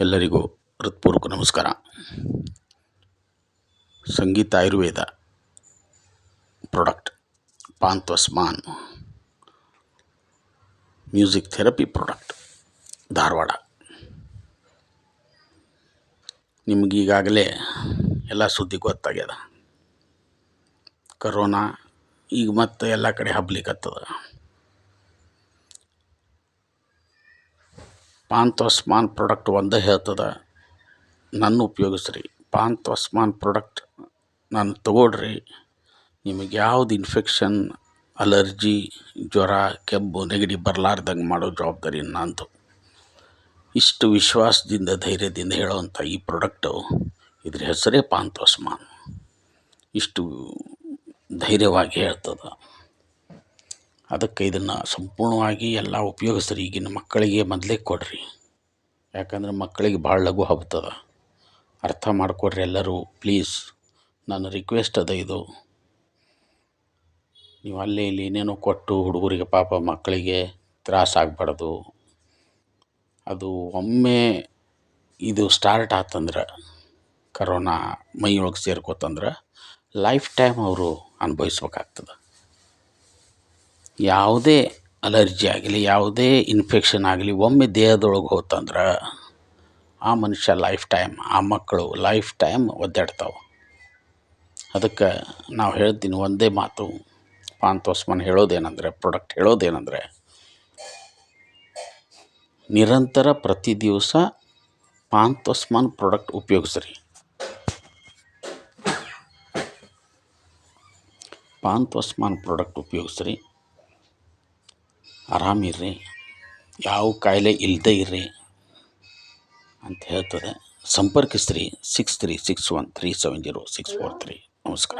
ಎಲ್ಲರಿಗೂ ಹೃತ್ಪೂರ್ವಕ ನಮಸ್ಕಾರ. ಸಂಗೀತ ಆಯುರ್ವೇದ ಪ್ರಾಡಕ್ಟ್ ಪಾಂತ್ವಸ್ಮಾನ್ ಮ್ಯೂಸಿಕ್ ಥೆರಪಿ ಪ್ರಾಡಕ್ಟ್, ಧಾರವಾಡ. ನಿಮಗೀಗಾಗಲೇ ಎಲ್ಲ ಸುದ್ದಿ ಗೊತ್ತಾಗ್ಯದ. ಕರೋನಾ, ಈಗ ಮತ್ತೆ ಎಲ್ಲ ಕಡೆ ಹಬ್ಲಿಕತ್ತದ. ಪಾಂತ್ವಸ್ಮಾನ್ ಪ್ರಾಡಕ್ಟ್ ಒಂದೇ ಹೇಳ್ತದೆ. ನನ್ನ ಉಪಯೋಗಿಸ್ರಿ. ಪಾಂತ್ವಸ್ಮಾನ್ ಪ್ರಾಡಕ್ಟ್ ನಾನು ತೊಗೊಳ್ರಿ. ನಿಮಗೆ ಯಾವ್ದು ಇನ್ಫೆಕ್ಷನ್, ಅಲರ್ಜಿ, ಜ್ವರ ಕೆಬ್ಬು ನೆಗಡಿ ಬರಲಾರ್ದಂಗೆ ಮಾಡೋ ಜವಾಬ್ದಾರಿ ನಂದು. ಇಷ್ಟು ವಿಶ್ವಾಸದಿಂದ, ಧೈರ್ಯದಿಂದ ಹೇಳೋವಂಥ ಈ ಪ್ರಾಡಕ್ಟು ಇದ್ರ ಹೆಸರೇ ಪಾಂತ್ವಸ್ಮಾನ್ ಇಷ್ಟು ಧೈರ್ಯವಾಗಿ ಹೇಳ್ತದೆ. ಅದಕ್ಕೆ ಇದನ್ನು ಸಂಪೂರ್ಣವಾಗಿ ಎಲ್ಲ ಉಪಯೋಗಿಸ್ರಿ ಈಗಿನ ಮಕ್ಕಳಿಗೆ ಮೊದಲೇ ಕೊಡಿರಿ. ಯಾಕಂದ್ರೆ ಮಕ್ಕಳಿಗೆ ಭಾಳ ಲಘು ಹಬ್ತದ ಅರ್ಥ ಮಾಡಿಕೊಡ್ರಿ ಎಲ್ಲರೂ ಪ್ಲೀಸ್ ನನ್ನ ರಿಕ್ವೆಸ್ಟ್ ಅದ ಇದು. ನೀವು ಅಲ್ಲಿ ಇಲ್ಲಿ ಏನೇನೋ ಕೊಟ್ಟು ಹುಡುಗರಿಗೆ ಪಾಪ ಮಕ್ಕಳಿಗೆ ತ್ರಾಸಾಗಬಾರ್ದು ಅದು ಒಮ್ಮೆ ಇದು ಸ್ಟಾರ್ಟ್ ಆತಂದ್ರೆ ಕರೋನಾ ಮೈಯೊಳಗೆ ಸೇರ್ಕೋತಂದ್ರೆ ಲೈಫ್ ಟೈಮ್ ಅವರು ಅನುಭವಿಸ್ಬೇಕಾಗ್ತದೆ. ಯಾವುದೇ ಅಲರ್ಜಿ ಆಗಲಿ, ಯಾವುದೇ ಇನ್ಫೆಕ್ಷನ್ ಆಗಲಿ, ಒಮ್ಮೆ ದೇಹದೊಳಗೆ ಹೋತಂದ್ರೆ ಆ ಮನುಷ್ಯ ಲೈಫ್ ಟೈಮ್ ಆ ಮಕ್ಕಳು ಲೈಫ್ ಟೈಮ್ ಒದ್ದಾಡ್ತಾವೆ. ಅದಕ್ಕೆ ನಾವು ಹೇಳ್ತೀನಿ ಒಂದೇ ಮಾತು. ಪಾಂತೋಸ್ಮನ್ ಹೇಳೋದೇನೆಂದರೆ ಪ್ರಾಡಕ್ಟ್ ಹೇಳೋದೇನೆಂದರೆ, ನಿರಂತರ ಪ್ರತಿ ದಿವಸ ಪಾಂತೋಸ್ಮನ್ ಪ್ರಾಡಕ್ಟ್ ಉಪಯೋಗಿಸ್ರಿ. ಪಾಂತೋಸ್ಮಾನ್ ಪ್ರಾಡಕ್ಟ್ ಉಪಯೋಗಿಸ್ರಿ. ಆರಾಮಿರ್ರಿ. ಯಾವ ಕಾಯಿಲೆ ಇಲ್ಲದೆ ಇರ್ರಿ ಅಂತ ಹೇಳ್ತದೆ. ಸಂಪರ್ಕಿಸ್ರಿ. Six three six one three seven zero six four three ನಮಸ್ಕಾರ.